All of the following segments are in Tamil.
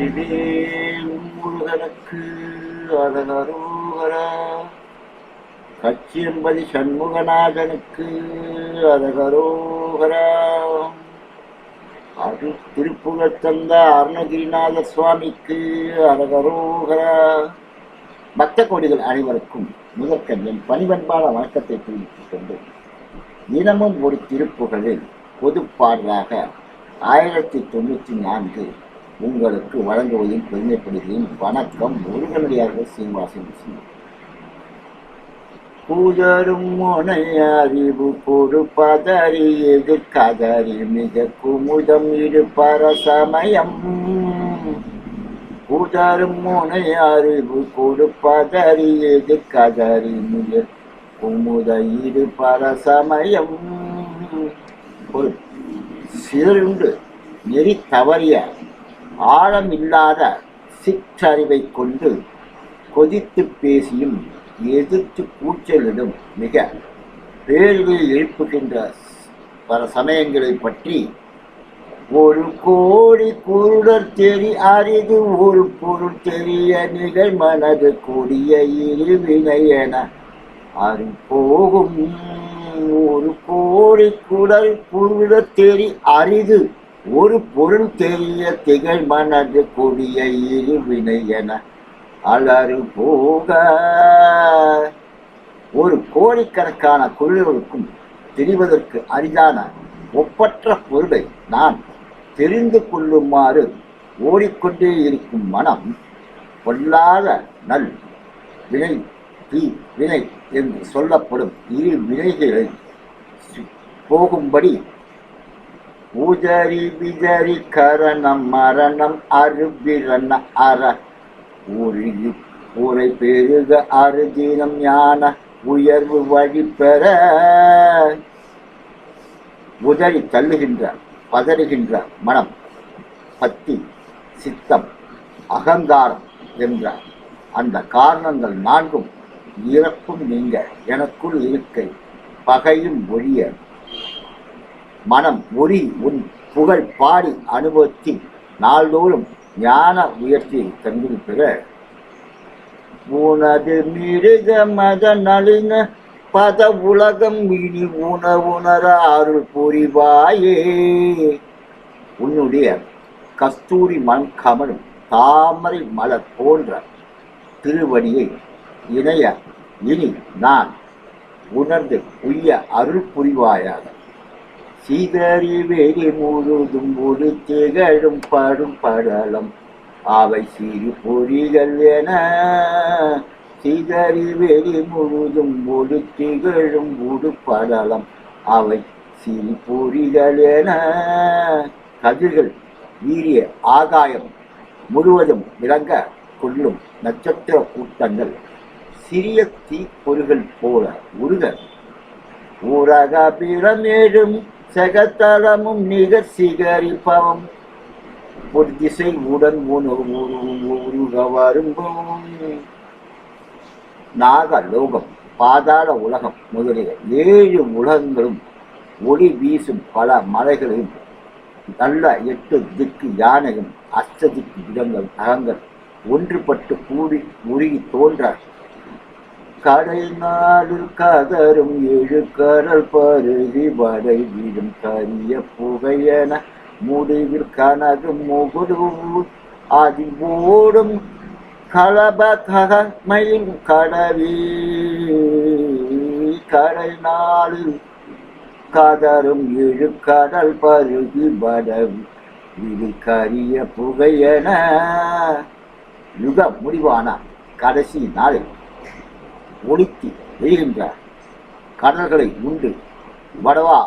நல்வார். வேலும் இல்லை திடீர் முருகனுக்கு அதகரோகரா சண்முகநாதனுக்கு அதகரோகரா அது திருப்புகழ் தந்த அருணகிரிநாத சுவாமிக்கு அதகரோகரா பக்த கோடிகள் அனைவருக்கும் முதற்கண் என் பணிவன்பான வணக்கத்தை தெரிவித்துக் கொண்டு தினமும் ஒரு திருப்புகழில் பொது பாடலாக ஆயிரத்தி தொண்ணூற்றி நான்கு உங்களுக்கு வழங்குவதில் பெருமைப்படுகிறேன். வணக்கம் முருகனடியார்கள் சீனிவாசன் விஷ்ணு. முனை அறிவு கொடுப்பதறி எது கதறி மிக குமுதம் இருப்பர சமயம் பூதரும் முனை அறிவு கொடுப்பதறி எது கதறி மிக குமுத இருப்பர சமயம் ஒரு சிறுண்டு நெறி தவறியார் ஆழமில்லாத சிற்றறிவை கொண்டு கொதித்து பேசியும் எதிர்த்து கூச்சலிடும் மிக பேர்களில் எழுப்புகின்ற பல சமயங்களை பற்றி ஒரு கோடி குருடர் தெரி அரிது ஒரு பொருள் தெரிய நிகழ் மனது கொடிய இருவினையென அது போகும். ஒரு கோடி குடல் குருடர் தெரி அரிது ஒரு பொருள் தெரிய திகழ் மனது கொடிய இருவினை என அலறு போக. ஒரு கோடிக்கணக்கான குழுக்களுக்கும் தெரிவதற்கு அரிதான ஒப்பற்ற பொருளை நான் தெரிந்து கொள்ளுமாறு ஓடிக்கொண்டே இருக்கும் மனம் பொல்லாத நல் வினை தீ வினை என்று சொல்லப்படும் இரு வினைகளை போகும்படி உதரி விஜரி கரணம் மரணம் அருபிரண அற. ஊரில் உரை பெருக அருதினம் ஞான உயர்வு வழி பெற. உதறி தள்ளுகின்ற பதறுகின்ற மனம் பத்தி சித்தம் அகங்காரம் என்ற அந்த காரணங்கள் நான்கும் இறப்பும் நீங்க எனக்குள் இருக்கை. பகையும் ஒழிய மனம் உரி உன் புகழ் பாடி அனுபவத்தில் நாள்தோறும் ஞான உயர்ச்சியை தந்து பெற. உனது மிருக மத நளின பத உலகம் இனி உண உணர அருள் புரிவாயே. உன்னுடைய கஸ்தூரி மண் கமலும் தாமரை மலர் போன்ற திருவடியை இணைய இனி நான் உணர்ந்து உய்ய அருள் புரிவாயாக. சீதறி வெளி முழுதும் ஒரு திகழும் படும் படலம். அவை சிறு பொறிகள் என சிதறி வெளி முழுதும் ஒரு திகழும் உடுப்படலம் அவை சிறு பொறிகள் என கதிர்கள் வீரிய ஆகாயம் முழுவதும் விளங்க கொள்ளும் நட்சத்திர கூட்டங்கள். சிறிய தீப்பொறிகள் போல உருக. ஊரக பிரமேடும் சகத்தளமும் நிகர் சிகரிப்பவம். ஒரு திசை உடன் உணவு உருக நாகலோகம் பாதாள உலகம் முதலிய ஏழு உலகங்களும் ஒளி வீசும் பல மலைகளையும் நல்ல எட்டு திக்கு யானையும் அஷ்ட திக்கு இடங்கள் அகங்கள் ஒன்றுபட்டு கூடி உருகி தோன்ற கடை நாளில் கதரும் இழுக்கரல் பருகி வடை வீடும் கரிய புகையென முடிவில் கனகு முகுடு அதில் ஓடும் கலப ககமையும் கடவி. கடை நாளில் கதரும் இழுக்கடல் பருகி வடவி இது கரிய புகையென யுக முடிவான கடைசி நாளில். ஒளித்து வெய்கின்ற கடல்களை உண்டு. வடவா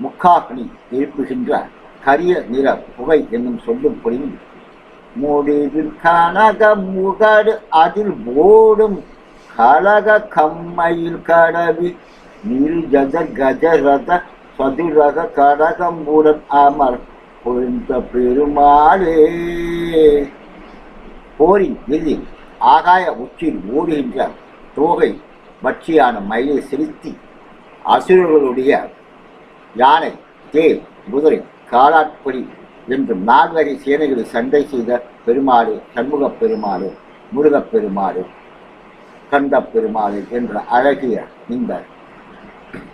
முக்காகனி எழுப்புகின்ற கரிய நிற புகை என்னும் சொல்லும் பொழுது முடிவில் கனக முகடு அதில் ஓடும் கலக கம்மையில் கடவி நிர்ஜத கஜரத சதுரக கடகம்புடன் அமர் பொழுந்த பெருமாளே. போரின் இறுதியில் ஆகாய உச்சியில் ஓடுகின்ற தோகை பட்சியான மயிலை செலுத்தி அசுரர்களுடைய யானை தேர் குதிரை காலாட்படி என்றும் நால்வகை சேனைகளை சண்டை செய்த பெருமாளே சண்முகப் பெருமாள் முருகப் பெருமாளே கந்தப் பெருமாள் என்ற அழகிய இந்த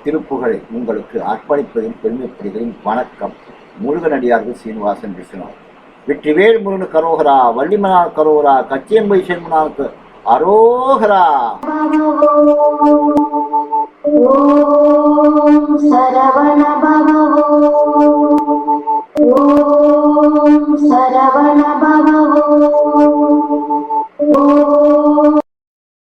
திருப்புகழை உங்களுக்கு அர்ப்பணிப்பதின் பெருமைப்படுகிறேன் வணக்கம். முருகனடியார்கள் சீனிவாசன் விஷ்ணுவர் வெற்றிவேல் முருகன் கரோகரா வள்ளிமனார் கரோகரா கச்சியம்பை சென்மனாருக்கு அரோகரா. Om Saravana